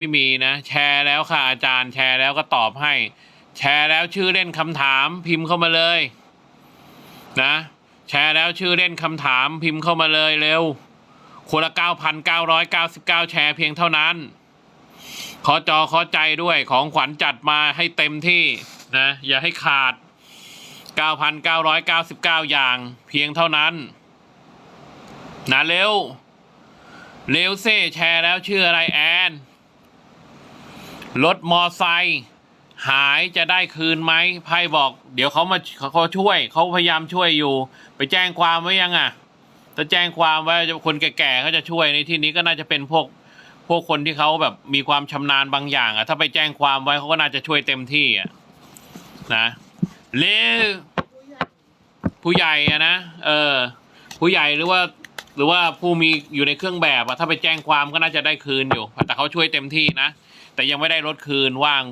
ไม่มีนะ แชร์แล้วค่ะอาจารย์แชร์แล้วก็ตอบให้ แชร์แล้วชื่อเล่นคำถามพิมพ์เข้ามาเลย นะ แชร์แล้วชื่อเล่นคำถามพิมพ์เข้ามาเลยเร็วคนละเก้าพันเก้าร้อยเก้าสิบเก้าแชร์เพียงเท่านั้น ขอจอขอใจด้วยของขวัญจัดมาให้เต็มที่นะ อย่าให้ขาด 9,999 อย่างเพียงเท่านั้น นะเร็ว เร็วเซ่แชร์แล้วชื่ออะไรแอน รถมอไซค์หายจะได้คืนไหมไพ่บอก เดี๋ยวเขามาเขาช่วย เขาพยายามช่วยอยู่ ไปแจ้งความไว้ยังอะถ้าแจ้งความไว้คนแก่ๆเขาจะช่วยในที่นี้ก็น่าจะเป็นพวกพวกคนที่เขาแบบมีความชำนาญบางอย่างอะถ้าไปแจ้งความไว้เขาก็น่าจะช่วยเต็มที่อะนะเร็วผู้ใหญ่อะนะเออ ผู้ใหญ่หรือว่า หรือว่าผู้มีอยู่ในเครื่องแบบอะถ้าไปแจ้งความก็น่าจะได้คืนอยู่แต่เขาช่วยเต็มที่นะ แต่ยังไม่ได้รถคืนว่าง